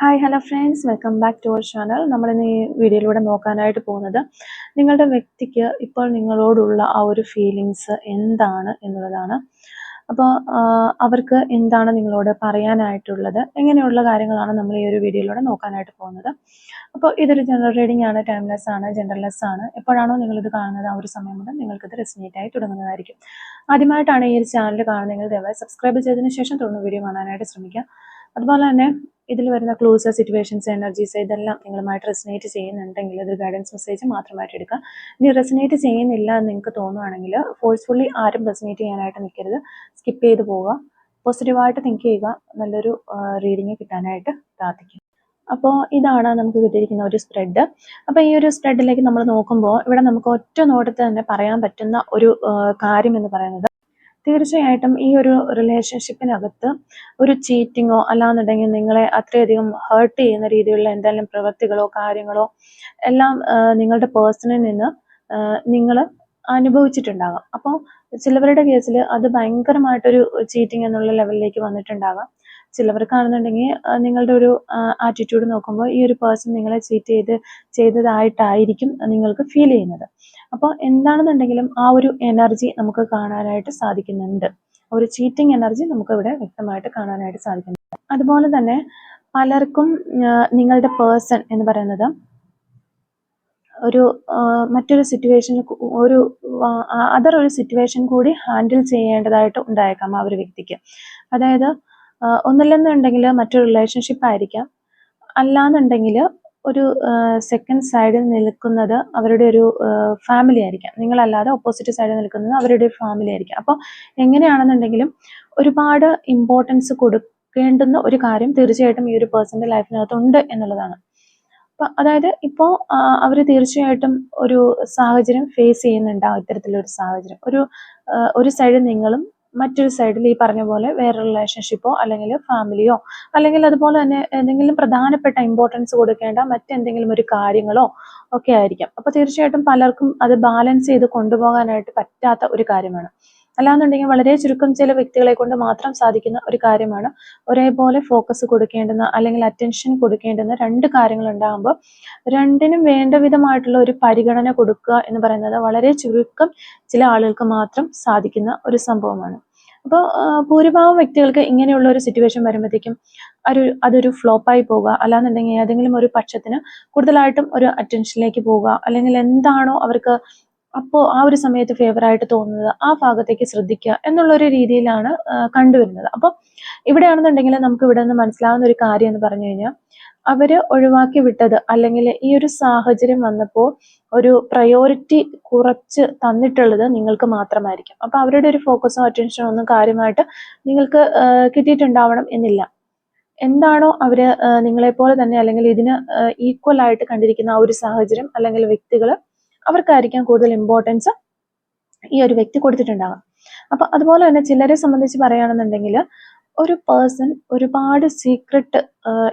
Hi hello friends welcome back to our channel നമ്മൾ ഇന്ന് ഈ വീഡിയോയിലൂടെ നോക്കാനായിട്ട് പോകുന്നത് നിങ്ങളുടെ വ്യക്തിക്ക് ഇപ്പോൾ നിങ്ങളോടുള്ള ആ ഒരു ഫീലിങ്സ് എന്താണ് എന്നുള്ളതാണ്. അപ്പോൾ അവർക്ക് എന്താണ് നിങ്ങളോട് പറയാനായിട്ടുള്ളത്? എങ്ങനെയുള്ള കാര്യങ്ങളാണ് നമ്മൾ ഈ ഒരു വീഡിയോയിലൂടെ നോക്കാനായിട്ട് പോകുന്നത്? അപ്പോൾ ഇതൊരു ജനറൽ റീഡിംഗ് ആണ് ടൈംലെസ് ആണ് ജനറൽലെസ് ആണ്. എപ്പോഴാണോ നിങ്ങളിത് കാണുന്നത് ആ ഒരു സമയം മുതൽ നിങ്ങൾക്കിത് റെസിനേറ്റ് ആയി തുടങ്ങുന്നതായിരിക്കും. ആദ്യമായിട്ടാണ് ഈ ഒരു ചാനൽ കാണുന്നതെങ്കിൽ ദയവായി സബ്സ്ക്രൈബ് ചെയ്തതിന് ശേഷം തുടർന്ന് വീഡിയോ കാണാനായിട്ട് ശ്രമിക്കുക. അതുപോലെ തന്നെ ഇതിൽ വരുന്ന ക്ലൂസ് സിറ്റുവേഷൻസ് എനർജീസ് ഇതെല്ലാം നിങ്ങളുമായിട്ട് റെസിനേറ്റ് ചെയ്യുന്നുണ്ടെങ്കിൽ ഇതൊരു ഗൈഡൻസ് മെസ്സേജ് മാത്രമായിട്ട് എടുക്കുക. ഇനി റെസിനേറ്റ് ചെയ്യുന്നില്ല എന്ന് നിങ്ങൾക്ക് തോന്നുവാണെങ്കിൽ ഫോഴ്സ്ഫുള്ളി ആരും റെസിനേറ്റ് ചെയ്യാനായിട്ട് നിൽക്കരുത്. സ്കിപ്പ് ചെയ്ത് പോവുക. പോസിറ്റീവായിട്ട് തിങ്ക് ചെയ്യുക. നല്ലൊരു റീഡിങ് കിട്ടാനായിട്ട് പ്രാർത്ഥിക്കുക. അപ്പോൾ ഇതാണ് നമുക്ക് കിട്ടിയിരിക്കുന്ന ഒരു സ്പ്രെഡ് അപ്പോൾ ഈ ഒരു സ്പ്രെഡിലേക്ക് നമ്മൾ നോക്കുമ്പോൾ ഇവിടെ നമുക്ക് ഒറ്റ നോട്ടത്തിൽ തന്നെ പറയാൻ പറ്റുന്ന ഒരു കാര്യം എന്ന് പറയുന്നത് തീർച്ചയായിട്ടും ഈ ഒരു റിലേഷൻഷിപ്പിനകത്ത് ഒരു ചീറ്റിങ്ങോ അല്ലാന്നുണ്ടെങ്കിൽ നിങ്ങളെ അത്രയധികം ഹേർട്ട് ചെയ്യുന്ന രീതിയിലുള്ള എന്തെങ്കിലും പ്രവൃത്തികളോ കാര്യങ്ങളോ എല്ലാം നിങ്ങളുടെ പേഴ്സണിൽ നിന്ന് നിങ്ങൾ അനുഭവിച്ചിട്ടുണ്ടാകാം. അപ്പോൾ ചിലവരുടെ കേസിൽ അത് ഭയങ്കരമായിട്ടൊരു ചീറ്റിംഗ് എന്നുള്ള ലെവലിലേക്ക് വന്നിട്ടുണ്ടാകാം. ചിലവർക്കാണെന്നുണ്ടെങ്കിൽ നിങ്ങളുടെ ഒരു ആറ്റിറ്റ്യൂഡ് നോക്കുമ്പോൾ ഈ ഒരു പേഴ്സൺ നിങ്ങളെ ചീറ്റ് ചെയ്ത് ചെയ്തതായിട്ടായിരിക്കും നിങ്ങൾക്ക് ഫീൽ ചെയ്യുന്നത്. അപ്പോൾ എന്താണെന്നുണ്ടെങ്കിലും ആ ഒരു എനർജി നമുക്ക് കാണാനായിട്ട് സാധിക്കുന്നുണ്ട്. ഒരു ചീറ്റിംഗ് എനർജി നമുക്ക് ഇവിടെ വ്യക്തമായിട്ട് കാണാനായിട്ട് സാധിക്കുന്നുണ്ട്. അതുപോലെ തന്നെ പലർക്കും നിങ്ങളുടെ പേഴ്സൺ എന്ന് പറയുന്നത് ഒരു മറ്റൊരു സിറ്റുവേഷൻ ഒരു അതർ ഒരു സിറ്റുവേഷൻ കൂടി ഹാൻഡിൽ ചെയ്യേണ്ടതായിട്ട് ഉണ്ടായേക്കാം ആ ഒരു വ്യക്തിക്ക്. അതായത് ഒന്നില്ലെന്നുണ്ടെങ്കിൽ മറ്റൊരു റിലേഷൻഷിപ്പ് ആയിരിക്കാം. അല്ലാന്നുണ്ടെങ്കിൽ ഒരു സെക്കൻഡ് സൈഡിൽ നിൽക്കുന്നത് അവരുടെ ഒരു ഫാമിലി ആയിരിക്കാം. നിങ്ങളല്ലാതെ ഓപ്പോസിറ്റ് സൈഡിൽ നിൽക്കുന്നത് അവരുടെ ഒരു ഫാമിലി ആയിരിക്കാം. അപ്പോൾ എങ്ങനെയാണെന്നുണ്ടെങ്കിലും ഒരുപാട് ഇമ്പോർട്ടൻസ് കൊടുക്കേണ്ടുന്ന ഒരു കാര്യം തീർച്ചയായിട്ടും ഈ ഒരു പേഴ്സന്റെ ലൈഫിനകത്തുണ്ട് എന്നുള്ളതാണ്. അപ്പം അതായത് ഇപ്പോൾ അവർ തീർച്ചയായിട്ടും ഒരു സാഹചര്യം ഫേസ് ചെയ്യുന്നുണ്ടാവും ഇത്തരത്തിലൊരു സാഹചര്യം. ഒരു ഒരു സൈഡിൽ നിങ്ങളും മറ്റൊരു സൈഡിൽ ഈ പറഞ്ഞ പോലെ വേറെ റിലേഷൻഷിപ്പോ അല്ലെങ്കിൽ ഫാമിലിയോ അല്ലെങ്കിൽ അതുപോലെ തന്നെ എന്തെങ്കിലും പ്രധാനപ്പെട്ട ഇമ്പോർട്ടൻസ് കൊടുക്കേണ്ട മറ്റെന്തെങ്കിലും ഒരു കാര്യങ്ങളോ ഒക്കെ ആയിരിക്കാം. അപ്പൊ തീർച്ചയായിട്ടും പലർക്കും അത് ബാലൻസ് ചെയ്ത് കൊണ്ടുപോകാനായിട്ട് പറ്റാത്ത ഒരു കാര്യമാണ്. അല്ലാന്നുണ്ടെങ്കിൽ വളരെ ചുരുക്കം ചില വ്യക്തികളെ കൊണ്ട് മാത്രം സാധിക്കുന്ന ഒരു കാര്യമാണ്. ഒരേപോലെ ഫോക്കസ് കൊടുക്കേണ്ടുന്ന അല്ലെങ്കിൽ അറ്റൻഷൻ കൊടുക്കേണ്ടുന്ന രണ്ട് കാര്യങ്ങൾ ഉണ്ടാകുമ്പോൾ രണ്ടിനും വേണ്ട വിധമായിട്ടുള്ള ഒരു പരിഗണന കൊടുക്കുക എന്ന് പറയുന്നത് വളരെ ചുരുക്കം ചില ആളുകൾക്ക് മാത്രം സാധിക്കുന്ന ഒരു സംഭവമാണ്. അപ്പോൾ ഭൂരിഭാഗം വ്യക്തികൾക്ക് ഇങ്ങനെയുള്ള ഒരു സിറ്റുവേഷൻ വരുമ്പോഴത്തേക്കും ഒരു അതൊരു ഫ്ലോപ്പായി പോവുക അല്ലാന്നുണ്ടെങ്കിൽ ഏതെങ്കിലും ഒരു പക്ഷത്തിന് കൂടുതലായിട്ടും ഒരു അറ്റൻഷനിലേക്ക് പോവുക അല്ലെങ്കിൽ എന്താണോ അവർക്ക് അപ്പോൾ ആ ഒരു സമയത്ത് ഫേവർ ആയിട്ട് തോന്നുന്നത് ആ ഭാഗത്തേക്ക് ശ്രദ്ധിക്കുക എന്നുള്ള ഒരു രീതിയിലാണ് കണ്ടുവരുന്നത്. അപ്പോൾ ഇവിടെയാണെന്നുണ്ടെങ്കിൽ നമുക്ക് ഇവിടെ നിന്ന് മനസ്സിലാവുന്ന ഒരു കാര്യം എന്ന് പറഞ്ഞു കഴിഞ്ഞാൽ അവർ ഒഴിവാക്കി വിട്ടത് അല്ലെങ്കിൽ ഈ ഒരു സാഹചര്യം വന്നപ്പോൾ ഒരു പ്രയോറിറ്റി കുറച്ച് തന്നിട്ടുള്ളത് നിങ്ങൾക്ക് മാത്രമായിരിക്കും. അപ്പൊ അവരുടെ ഒരു ഫോക്കസോ അറ്റൻഷനോ ഒന്നും കാര്യമായിട്ട് നിങ്ങൾക്ക് കിട്ടിയിട്ടുണ്ടാവണം എന്നില്ല. എന്താണോ അവർ നിങ്ങളെ പോലെ തന്നെ അല്ലെങ്കിൽ ഇതിന് ഈക്വൽ ആയിട്ട് കണ്ടിരിക്കുന്ന ആ ഒരു സാഹചര്യം അല്ലെങ്കിൽ വ്യക്തികൾ അവർക്കായിരിക്കാം കൂടുതൽ ഇമ്പോർട്ടൻസ് ഈ ഒരു വ്യക്തി കൊടുത്തിട്ടുണ്ടാകാം അപ്പൊ അതുപോലെ തന്നെ ചിലരെ സംബന്ധിച്ച് പറയുകയാണെന്നുണ്ടെങ്കിൽ ഒരു പേഴ്സൺ ഒരുപാട് സീക്രട്ട്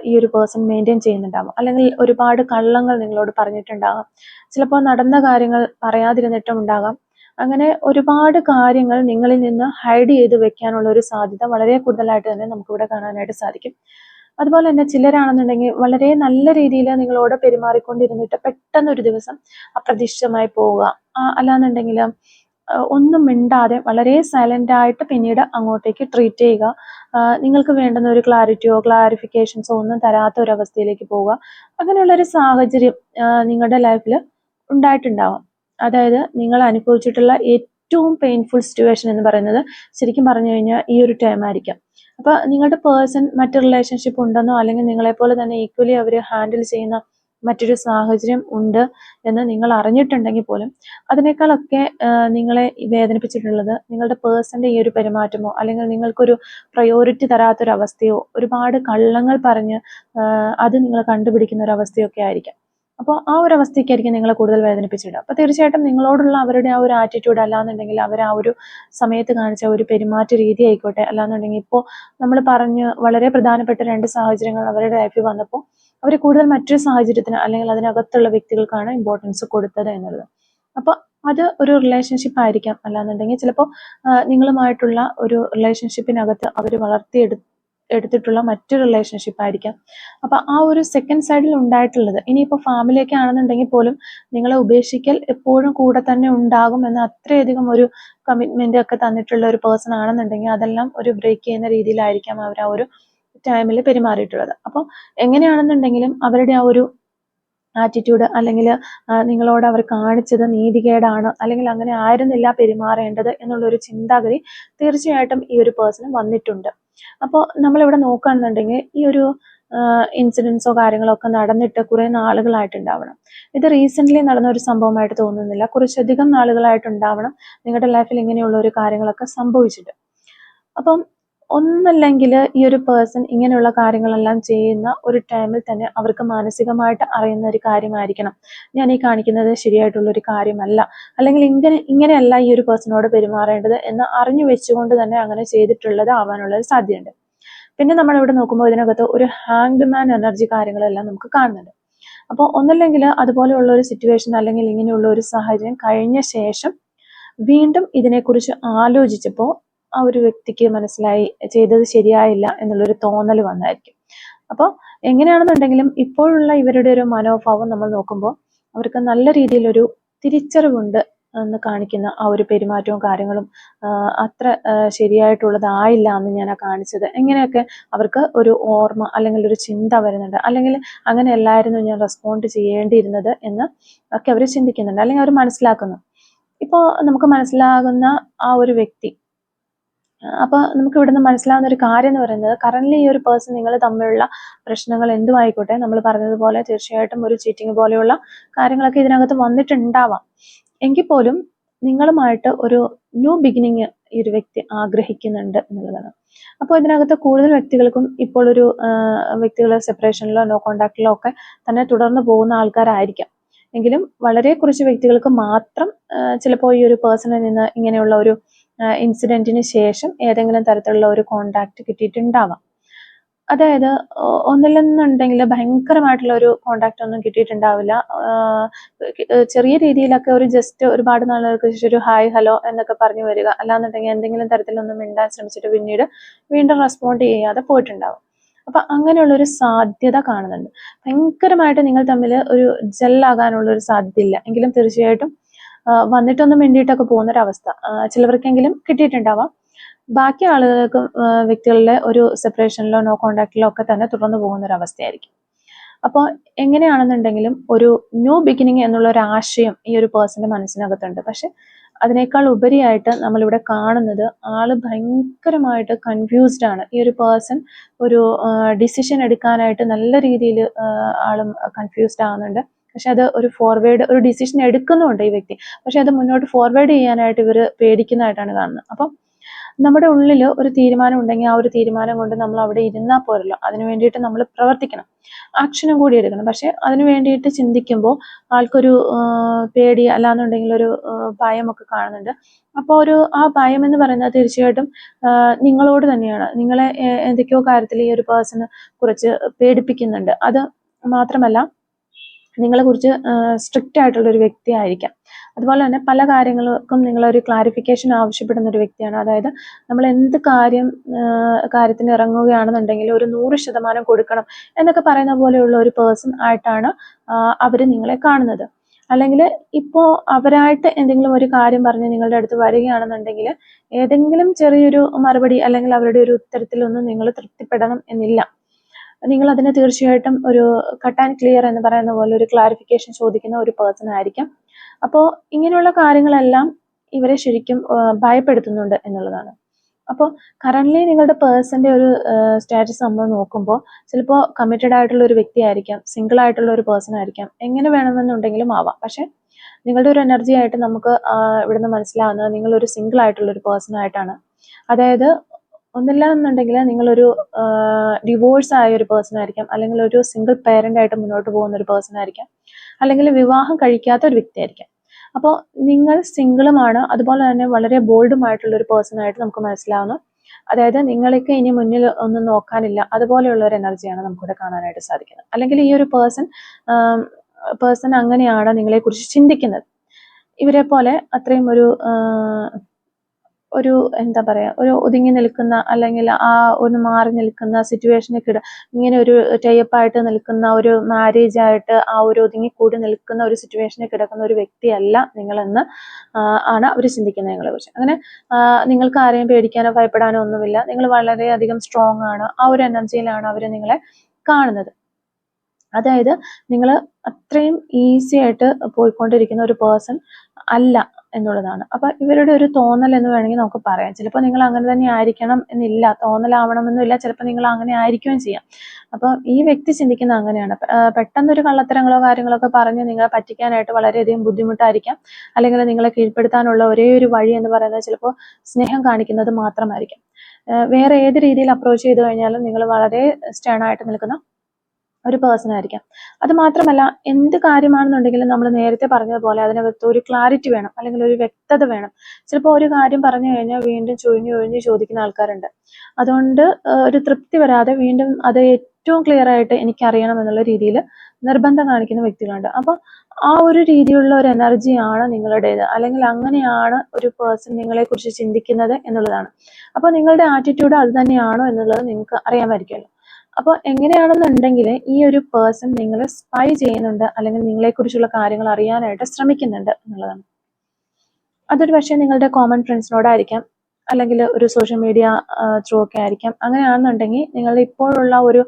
ഈ ഒരു പേഴ്സൺ മെയിന്റെയിൻ ചെയ്യുന്നുണ്ടാകും അല്ലെങ്കിൽ ഒരുപാട് കള്ളങ്ങൾ നിങ്ങളോട് പറഞ്ഞിട്ടുണ്ടാകാം. ചിലപ്പോൾ നടന്ന കാര്യങ്ങൾ പറയാതിരുന്നിട്ടും ഉണ്ടാകാം. അങ്ങനെ ഒരുപാട് കാര്യങ്ങൾ നിങ്ങളിൽ നിന്ന് ഹൈഡ് ചെയ്ത് വെക്കാനുള്ള ഒരു സാധ്യത വളരെ കൂടുതലായിട്ട് തന്നെ നമുക്കിവിടെ കാണാനായിട്ട് സാധിക്കും. അതുപോലെ തന്നെ ചിലരാണെന്നുണ്ടെങ്കിൽ വളരെ നല്ല രീതിയിൽ നിങ്ങളോട് പെരുമാറിക്കൊണ്ടിരുന്നിട്ട് പെട്ടെന്ന് ഒരു ദിവസം അപ്രതീക്ഷിതമായി പോവുക. അല്ലാന്നുണ്ടെങ്കിൽ ഒന്നും മിണ്ടാതെ വളരെ സൈലന്റ് ആയിട്ട് പിന്നീട് അങ്ങോട്ടേക്ക് ട്രീറ്റ് ചെയ്യുക. നിങ്ങൾക്ക് വേണ്ടുന്ന ഒരു ക്ലാരിറ്റിയോ ക്ലാരിഫിക്കേഷൻസോ ഒന്നും തരാത്ത ഒരു അവസ്ഥയിലേക്ക് പോവുക. അങ്ങനെയുള്ള ഒരു സാഹചര്യം നിങ്ങളുടെ ലൈഫിൽ ഉണ്ടായിട്ടുണ്ടാവാം. അതായത് നിങ്ങൾ അനുഭവിച്ചിട്ടുള്ള ഏറ്റവും പെയിൻഫുൾ സിറ്റുവേഷൻ എന്ന് പറയുന്നത് ശരിക്കും പറഞ്ഞു കഴിഞ്ഞാൽ ഈ ഒരു ടൈം ആയിരിക്കാം. അപ്പൊ നിങ്ങളുടെ പേഴ്സൺ മറ്റ് റിലേഷൻഷിപ്പ് ഉണ്ടെന്നോ അല്ലെങ്കിൽ നിങ്ങളെപ്പോലെ തന്നെ ഈക്വലി അവർ ഹാൻഡിൽ ചെയ്യുന്ന മറ്റൊരു സാഹചര്യം ഉണ്ട് എന്ന് നിങ്ങൾ അറിഞ്ഞിട്ടുണ്ടെങ്കിൽ പോലും അതിനേക്കാളൊക്കെ നിങ്ങളെ വേദനിപ്പിച്ചിട്ടുള്ളത് നിങ്ങളുടെ പേഴ്സന്റെ ഈ ഒരു പെരുമാറ്റമോ അല്ലെങ്കിൽ നിങ്ങൾക്കൊരു പ്രയോറിറ്റി തരാത്തൊരവസ്ഥയോ ഒരുപാട് കള്ളങ്ങൾ പറഞ്ഞ് അത് നിങ്ങൾ കണ്ടുപിടിക്കുന്ന ഒരു അവസ്ഥയൊക്കെ ആയിരിക്കാം. അപ്പോൾ ആ ഒരു അവസ്ഥയ്ക്കായിരിക്കും നിങ്ങളെ കൂടുതൽ വേദനിപ്പിച്ചിടുക. അപ്പോൾ തീർച്ചയായിട്ടും നിങ്ങളോടുള്ള അവരുടെ ആ ഒരു ആറ്റിറ്റ്യൂഡ് അല്ലാന്നുണ്ടെങ്കിൽ അവർ ആ ഒരു സമയത്ത് കാണിച്ച ഒരു പെരുമാറ്റ രീതി ആയിക്കോട്ടെ. അല്ലാന്നുണ്ടെങ്കിൽ ഇപ്പോൾ നമ്മൾ പറഞ്ഞ് വളരെ പ്രധാനപ്പെട്ട രണ്ട് സാഹചര്യങ്ങൾ അവരുടെ ലൈഫിൽ വന്നപ്പോൾ അവർ കൂടുതൽ മറ്റൊരു സാഹചര്യത്തിന് അല്ലെങ്കിൽ അതിനകത്തുള്ള വ്യക്തികൾക്കാണ് ഇമ്പോർട്ടൻസ് കൊടുത്തത് എന്നുള്ളത്. അപ്പോൾ അത് ഒരു റിലേഷൻഷിപ്പ് ആയിരിക്കാം അല്ലാന്നുണ്ടെങ്കിൽ ചിലപ്പോൾ നിങ്ങളുമായിട്ടുള്ള ഒരു റിലേഷൻഷിപ്പിനകത്ത് അവർ വളർത്തിയെടു എടുത്തിട്ടുള്ള മറ്റൊരു റിലേഷൻഷിപ്പ് ആയിരിക്കാം. അപ്പൊ ആ ഒരു സെക്കൻഡ് സൈഡിൽ ഉണ്ടായിട്ടുള്ളത് ഇനിയിപ്പോൾ ഫാമിലിയൊക്കെ ആണെന്നുണ്ടെങ്കിൽ പോലും നിങ്ങളെ ഉപേക്ഷിക്കൽ എപ്പോഴും കൂടെ തന്നെ ഉണ്ടാകും എന്ന് അത്രയധികം ഒരു കമ്മിറ്റ്മെന്റ് ഒക്കെ തന്നിട്ടുള്ള ഒരു പേഴ്സൺ ആണെന്നുണ്ടെങ്കിൽ അതെല്ലാം ഒരു ബ്രേക്ക് ചെയ്യുന്ന രീതിയിലായിരിക്കാം അവർ ആ ഒരു ടൈമിൽ പെരുമാറിയിട്ടുള്ളത്. അപ്പോൾ എങ്ങനെയാണെന്നുണ്ടെങ്കിലും അവരുടെ ആ ഒരു ആറ്റിറ്റ്യൂഡ് അല്ലെങ്കിൽ നിങ്ങളോട് അവർ കാണിച്ചത് നീതികേടാണ് അല്ലെങ്കിൽ അങ്ങനെ ആയിരുന്നില്ല പെരുമാറേണ്ടത് എന്നുള്ളൊരു ചിന്താഗതി തീർച്ചയായിട്ടും ഈ ഒരു പേഴ്സണ് വന്നിട്ടുണ്ട്. അപ്പോൾ നമ്മളിവിടെ നോക്കുകയാണെന്നുണ്ടെങ്കിൽ ഈ ഒരു ഇൻസിഡൻസോ കാര്യങ്ങളോ ഒക്കെ നടന്നിട്ട് കുറെ നാളുകളായിട്ടുണ്ടാവണം. ഇത് റീസെന്റ് നടന്ന ഒരു സംഭവമായിട്ട് തോന്നുന്നില്ല. കുറച്ചധികം നാളുകളായിട്ടുണ്ടാവണം നിങ്ങളുടെ ലൈഫിൽ ഇങ്ങനെയുള്ള ഒരു കാര്യങ്ങളൊക്കെ സംഭവിച്ചിട്ട്. അപ്പം ഒന്നല്ലെങ്കിൽ ഈ ഒരു പേഴ്സൺ ഇങ്ങനെയുള്ള കാര്യങ്ങളെല്ലാം ചെയ്യുന്ന ഒരു ടൈമിൽ തന്നെ അവർക്ക് മാനസികമായിട്ട് അറിയുന്ന ഒരു കാര്യമായിരിക്കണം. ഞാൻ ഈ കാണിക്കുന്നത് ശരിയായിട്ടുള്ള ഒരു കാര്യമല്ല. അല്ലെങ്കിൽ ഇങ്ങനെ ഇങ്ങനെയല്ല ഈ ഒരു പേഴ്സണോട് പെരുമാറേണ്ടത് എന്ന് അറിഞ്ഞു വെച്ചുകൊണ്ട് തന്നെ അങ്ങനെ ചെയ്തിട്ടുള്ളത് ആവാനുള്ള ഒരു സാധ്യതയുണ്ട്. പിന്നെ നമ്മൾ ഇവിടെ നോക്കുമ്പോൾ ഇതിനകത്ത് ഒരു ഹാങ്ഡ് മാൻ എനർജി കാര്യങ്ങളെല്ലാം നമുക്ക് കാണുന്നുണ്ട്. അപ്പോൾ ഒന്നല്ലെങ്കിൽ അതുപോലെയുള്ള ഒരു സിറ്റുവേഷൻ അല്ലെങ്കിൽ ഇങ്ങനെയുള്ള ഒരു സാഹചര്യം കഴിഞ്ഞ ശേഷം വീണ്ടും ഇതിനെക്കുറിച്ച് ആലോചിച്ചപ്പോൾ ആ ഒരു വ്യക്തിക്ക് മനസ്സിലായി ചെയ്തത് ശരിയായില്ല എന്നുള്ളൊരു തോന്നൽ വന്നായിരിക്കും. അപ്പോൾ എങ്ങനെയാണെന്നുണ്ടെങ്കിലും ഇപ്പോഴുള്ള ഇവരുടെ ഒരു മനോഭാവം നമ്മൾ നോക്കുമ്പോൾ അവർക്ക് നല്ല രീതിയിലൊരു തിരിച്ചറിവുണ്ട് എന്ന് കാണിക്കുന്ന ആ ഒരു പെരുമാറ്റവും കാര്യങ്ങളും അത്ര ശരിയായിട്ടുള്ളതായില്ല എന്ന് ഞാൻ ആ കാണിച്ചത്. എങ്ങനെയൊക്കെ അവർക്ക് ഒരു ഓർമ്മ അല്ലെങ്കിൽ ഒരു ചിന്ത വരുന്നുണ്ട്. അല്ലെങ്കിൽ അങ്ങനെയല്ലായിരുന്നു ഞാൻ റെസ്പോണ്ട് ചെയ്യേണ്ടിയിരുന്നത് എന്ന് ഒക്കെ അവർ ചിന്തിക്കുന്നുണ്ട് അല്ലെങ്കിൽ അവർ മനസ്സിലാക്കുന്നു. ഇപ്പോൾ നമുക്ക് മനസ്സിലാകുന്ന ആ ഒരു വ്യക്തി അപ്പോൾ നമുക്ക് ഇവിടുന്ന് മനസ്സിലാവുന്ന ഒരു കാര്യം എന്ന് പറയുന്നത് കറന്റ് ഈ ഒരു പേഴ്സൺ നിങ്ങൾ തമ്മിലുള്ള പ്രശ്നങ്ങൾ എന്തുമായിക്കോട്ടെ നമ്മൾ പറഞ്ഞതുപോലെ തീർച്ചയായിട്ടും ഒരു ചീറ്റിംഗ് പോലെയുള്ള കാര്യങ്ങളൊക്കെ ഇതിനകത്ത് വന്നിട്ടുണ്ടാവാം. എങ്കിൽ പോലും നിങ്ങളുമായിട്ട് ഒരു ന്യൂ ബിഗിനിങ് ഈ ഒരു വ്യക്തി ആഗ്രഹിക്കുന്നുണ്ട് എന്നുള്ളതാണ്. അപ്പോൾ ഇതിനകത്ത് കൂടുതൽ വ്യക്തികൾക്കും ഇപ്പോൾ ഒരു വ്യക്തികൾ സെപ്പറേഷനിലോ നോ കോണ്ടാക്റ്റിലോ ഒക്കെ തന്നെ തുടർന്ന് പോകുന്ന ആൾക്കാരായിരിക്കാം. എങ്കിലും വളരെ കുറച്ച് വ്യക്തികൾക്ക് മാത്രം ചിലപ്പോൾ ഈ ഒരു പേഴ്സണിൽ നിന്ന് ഇങ്ങനെയുള്ള ഒരു ഇൻസിഡന്റിന് ശേഷം ഏതെങ്കിലും തരത്തിലുള്ള ഒരു കോണ്ടാക്ട് കിട്ടിയിട്ടുണ്ടാവാം. അതായത് ഒന്നില്ലെന്നുണ്ടെങ്കിൽ ഭയങ്കരമായിട്ടുള്ള ഒരു കോണ്ടാക്റ്റ് ഒന്നും കിട്ടിയിട്ടുണ്ടാവില്ല. ചെറിയ രീതിയിലൊക്കെ ഒരു ജസ്റ്റ് ഒരുപാട് നാളുകൾക്ക് ശേഷം ഒരു ഹായ് ഹലോ എന്നൊക്കെ പറഞ്ഞു വരിക. അല്ലാന്നുണ്ടെങ്കിൽ എന്തെങ്കിലും തരത്തിലൊന്നും മിണ്ടാൻ ശ്രമിച്ചിട്ട് പിന്നീട് വീണ്ടും റെസ്പോണ്ട് ചെയ്യാതെ പോയിട്ടുണ്ടാവും. അപ്പൊ അങ്ങനെയുള്ള ഒരു സാധ്യത കാണുന്നുണ്ട്. ഭയങ്കരമായിട്ട് നിങ്ങൾ തമ്മിൽ ഒരു ജെല്ലാകാനുള്ള ഒരു സാധ്യത ഇല്ല എങ്കിലും തീർച്ചയായിട്ടും വന്നിട്ടൊന്നും വേണ്ടിയിട്ടൊക്കെ പോകുന്നൊരവസ്ഥ. ചിലവർക്കെങ്കിലും കിട്ടിയിട്ടുണ്ടാവാം. ബാക്കി ആളുകൾക്ക് വ്യക്തികളുടെ ഒരു സെപ്പറേഷനിലോ നോ കോണ്ടാക്റ്റിലോ ഒക്കെ തന്നെ തുടർന്ന് പോകുന്ന ഒരു അവസ്ഥയായിരിക്കും അപ്പോൾ എങ്ങനെയാണെന്നുണ്ടെങ്കിലും ഒരു ന്യൂ ബിഗിനിങ് എന്നുള്ള ഒരു ആശയം ഈ ഒരു പേഴ്സന്റെ മനസ്സിനകത്തുണ്ട്. പക്ഷെ അതിനേക്കാൾ ഉപരിയായിട്ട് നമ്മളിവിടെ കാണുന്നത് ആൾ ഭയങ്കരമായിട്ട് കൺഫ്യൂസ്ഡ് ആണ്. ഈ ഒരു പേഴ്സൺ ഒരു ഡിസിഷൻ എടുക്കാനായിട്ട് നല്ല രീതിയിൽ ആളും കൺഫ്യൂസ്ഡ് ആവുന്നുണ്ട്. പക്ഷെ അത് ഒരു ഫോർവേഡ് ഒരു ഡിസിഷൻ എടുക്കുന്നുണ്ട് ഈ വ്യക്തി. പക്ഷെ അത് മുന്നോട്ട് ഫോർവേഡ് ചെയ്യാനായിട്ട് ഇവർ പേടിക്കുന്നതായിട്ടാണ് കാണുന്നത്. അപ്പം നമ്മുടെ ഉള്ളിൽ ഒരു തീരുമാനം ഉണ്ടെങ്കിൽ ആ ഒരു തീരുമാനം കൊണ്ട് നമ്മൾ അവിടെ ഇരുന്നാൽ പോരല്ലോ. അതിന് വേണ്ടിയിട്ട് നമ്മൾ പ്രവർത്തിക്കണം. ആക്ഷനും കൂടി എടുക്കണം. പക്ഷെ അതിന് വേണ്ടിയിട്ട് ചിന്തിക്കുമ്പോൾ ആൾക്കൊരു പേടി അല്ലാന്നുണ്ടെങ്കിൽ ഒരു ഭയമൊക്കെ കാണുന്നുണ്ട്. അപ്പോൾ ഒരു ആ ഭയം എന്ന് പറയുന്നത് തീർച്ചയായിട്ടും നിങ്ങളോട് തന്നെയാണ്. നിങ്ങളെ എന്തൊക്കെയോ കാര്യത്തിൽ ഈ ഒരു പേഴ്സണ് കുറച്ച് പേടിപ്പിക്കുന്നുണ്ട്. അത് മാത്രമല്ല നിങ്ങളെ കുറിച്ച് സ്ട്രിക്റ്റ് ആയിട്ടുള്ള ഒരു വ്യക്തി ആയിരിക്കാം. അതുപോലെ തന്നെ പല കാര്യങ്ങൾക്കും നിങ്ങളൊരു ക്ലാരിഫിക്കേഷൻ ആവശ്യപ്പെടുന്ന ഒരു വ്യക്തിയാണ്. അതായത് നമ്മൾ എന്ത് കാര്യം കാര്യത്തിന് ഇറങ്ങുകയാണെന്നുണ്ടെങ്കിൽ ഒരു നൂറ് ശതമാനം കൊടുക്കണം എന്നൊക്കെ പറയുന്ന പോലെയുള്ള ഒരു പേഴ്സൺ ആയിട്ടാണ് അവർ നിങ്ങളെ കാണുന്നത്. അല്ലെങ്കിൽ ഇപ്പോൾ അവരായിട്ട് എന്തെങ്കിലും ഒരു കാര്യം പറഞ്ഞ് നിങ്ങളുടെ അടുത്ത് വരികയാണെന്നുണ്ടെങ്കിൽ ഏതെങ്കിലും ചെറിയൊരു മറുപടി അല്ലെങ്കിൽ അവരുടെ ഒരു ഉത്തരത്തിലൊന്നും നിങ്ങൾ തൃപ്തിപ്പെടണം എന്നില്ല. നിങ്ങൾ അതിന് തീർച്ചയായിട്ടും ഒരു കട്ട് ആൻഡ് ക്ലിയർ എന്ന് പറയുന്ന പോലെ ഒരു ക്ലാരിഫിക്കേഷൻ ചോദിക്കുന്ന ഒരു പേഴ്സൺ ആയിരിക്കാം. അപ്പോൾ ഇങ്ങനെയുള്ള കാര്യങ്ങളെല്ലാം ഇവരെ ശരിക്കും ഭയപ്പെടുത്തുന്നുണ്ട് എന്നുള്ളതാണ്. അപ്പോൾ കറന്റ്ലി നിങ്ങളുടെ പേഴ്സന്റെ ഒരു സ്റ്റാറ്റസ് നമ്മൾ നോക്കുമ്പോൾ ചിലപ്പോൾ കമ്മിറ്റഡ് ആയിട്ടുള്ള ഒരു വ്യക്തി ആയിരിക്കാം സിംഗിൾ ആയിട്ടുള്ള ഒരു പേഴ്സൺ ആയിരിക്കാം എങ്ങനെ വേണമെന്നുണ്ടെങ്കിലും ആവാം. പക്ഷേ നിങ്ങളുടെ ഒരു എനർജി ആയിട്ട് നമുക്ക് ഇവിടുന്ന് മനസ്സിലാവുന്നത് നിങ്ങളൊരു സിംഗിൾ ആയിട്ടുള്ള ഒരു പേഴ്സൺ ആയിട്ടാണ്. അതായത് ഒന്നില്ല എന്നുണ്ടെങ്കിൽ നിങ്ങളൊരു ഡിവോഴ്സ് ആയ ഒരു പേഴ്സൺ ആയിരിക്കാം. അല്ലെങ്കിൽ ഒരു സിംഗിൾ പേരന്റ് ആയിട്ട് മുന്നോട്ട് പോകുന്ന ഒരു പേഴ്സൺ ആയിരിക്കാം. അല്ലെങ്കിൽ വിവാഹം കഴിക്കാത്ത ഒരു വ്യക്തി ആയിരിക്കാം. അപ്പോൾ നിങ്ങൾ സിംഗിളുമാണ് അതുപോലെ തന്നെ വളരെ ബോൾഡുമായിട്ടുള്ള ഒരു പേഴ്സൺ ആയിട്ട് നമുക്ക് മനസ്സിലാവുന്നു. അതായത് നിങ്ങൾക്ക് ഇനി മുന്നിൽ ഒന്നും നോക്കാനില്ല. അതുപോലെയുള്ള ഒരു എനർജിയാണ് നമുക്കിവിടെ കാണാനായിട്ട് സാധിക്കുന്നത്. അല്ലെങ്കിൽ ഈ ഒരു പേഴ്സൺ പേഴ്സൺ അങ്ങനെയാണ് നിങ്ങളെക്കുറിച്ച് ചിന്തിക്കുന്നത്. ഇവരെ പോലെ അത്രയും ഒരു ഒരു എന്താ പറയാ ഒരു ഒതുങ്ങി നിൽക്കുന്ന അല്ലെങ്കിൽ ആ ഒന്ന് മാറി നിൽക്കുന്ന സിറ്റുവേഷനിൽ കിട ഇങ്ങനെ ഒരു ടൈപ്പായിട്ട് നിൽക്കുന്ന ഒരു മാരേജ് ആയിട്ട് ആ ഒരു ഒതുങ്ങി കൂടി നിൽക്കുന്ന ഒരു സിറ്റുവേഷനിൽ കിടക്കുന്ന ഒരു വ്യക്തിയല്ല നിങ്ങളെന്ന് ആണ് അവർ ചിന്തിക്കുന്നത് നിങ്ങളെ കുറിച്ച്. അങ്ങനെ നിങ്ങൾക്ക് ആരെയും പേടിക്കാനോ ഭയപ്പെടാനോ ഒന്നുമില്ല. നിങ്ങൾ വളരെയധികം സ്ട്രോങ് ആണ്. ആ ഒരു എനർജിയിലാണ് അവർ നിങ്ങളെ കാണുന്നത്. അതായത് നിങ്ങൾ അത്രയും ഈസി ആയിട്ട് പോയിക്കൊണ്ടിരിക്കുന്ന ഒരു പേഴ്സൺ അല്ല. എന്നുള്ളതാണ്. അപ്പൊ ഇവരുടെ ഒരു തോന്നൽ എന്ന് വേണമെങ്കിൽ നമുക്ക് പറയാം. ചിലപ്പോൾ നിങ്ങൾ അങ്ങനെ തന്നെ ആയിരിക്കണം എന്നില്ല തോന്നലാവണമെന്നില്ല ചിലപ്പോൾ നിങ്ങൾ അങ്ങനെ ആയിരിക്കുകയും ചെയ്യാം. അപ്പൊ ഈ വ്യക്തി ചിന്തിക്കുന്ന അങ്ങനെയാണ്. പെട്ടെന്നൊരു കള്ളത്തരങ്ങളോ കാര്യങ്ങളോ ഒക്കെ പറഞ്ഞ് നിങ്ങളെ പറ്റിക്കാനായിട്ട് വളരെയധികം ബുദ്ധിമുട്ടായിരിക്കാം. അല്ലെങ്കിൽ നിങ്ങളെ കീഴ്പ്പെടുത്താനുള്ള ഒരേ ഒരു വഴി എന്ന് പറയുന്നത് ചിലപ്പോൾ സ്നേഹം കാണിക്കുന്നത് മാത്രമായിരിക്കും. വേറെ ഏത് രീതിയിൽ അപ്രോച്ച് ചെയ്ത് കഴിഞ്ഞാലും നിങ്ങൾ വളരെ സ്റ്റേൺ ആയിട്ട് നിൽക്കുന്ന ഒരു പേഴ്സൺ ആയിരിക്കാം. അത് മാത്രമല്ല എന്ത് കാര്യമാണെന്നുണ്ടെങ്കിലും നമ്മൾ നേരത്തെ പറഞ്ഞതുപോലെ അതിനകത്ത് ഒരു ക്ലാരിറ്റി വേണം അല്ലെങ്കിൽ ഒരു വ്യക്തത വേണം. ചിലപ്പോൾ ഒരു കാര്യം പറഞ്ഞു കഴിഞ്ഞാൽ വീണ്ടും ചൊഴിഞ്ഞു ചൊഴിഞ്ഞ് ചോദിക്കുന്ന ആൾക്കാരുണ്ട്. അതുകൊണ്ട് ഒരു തൃപ്തി വരാതെ വീണ്ടും അത് ഏറ്റവും ക്ലിയർ ആയിട്ട് എനിക്കറിയണം എന്നുള്ള രീതിയിൽ നിർബന്ധം കാണിക്കുന്ന വ്യക്തികളുണ്ട്. അപ്പോൾ ആ ഒരു രീതിയിലുള്ള ഒരു എനർജിയാണ് നിങ്ങളുടേത്. അല്ലെങ്കിൽ അങ്ങനെയാണ് ഒരു പേഴ്സൺ നിങ്ങളെ കുറിച്ച് ചിന്തിക്കുന്നത് എന്നുള്ളതാണ്. അപ്പോൾ നിങ്ങളുടെ ആറ്റിറ്റ്യൂഡ് അത് തന്നെയാണോ എന്നുള്ളത് നിങ്ങൾക്ക് അറിയാമായിരിക്കുമല്ലോ. അപ്പോൾ എങ്ങനെയാണെന്നുണ്ടെങ്കിൽ ഈ ഒരു പേഴ്സൺ നിങ്ങളെ സ്പൈ ചെയ്യുന്നുണ്ട് അല്ലെങ്കിൽ നിങ്ങളെക്കുറിച്ചുള്ള കാര്യങ്ങൾ അറിയാനായിട്ട് ശ്രമിക്കുന്നുണ്ട് എന്നുള്ളതാണ്. അതൊരു പക്ഷേ നിങ്ങളുടെ കോമൺ ഫ്രണ്ട്സിനോടായിരിക്കാം അല്ലെങ്കിൽ ഒരു സോഷ്യൽ മീഡിയ ത്രൂ ഒക്കെ ആയിരിക്കാം. അങ്ങനെയാണെന്നുണ്ടെങ്കിൽ നിങ്ങൾ ഇപ്പോഴുള്ള ഒരു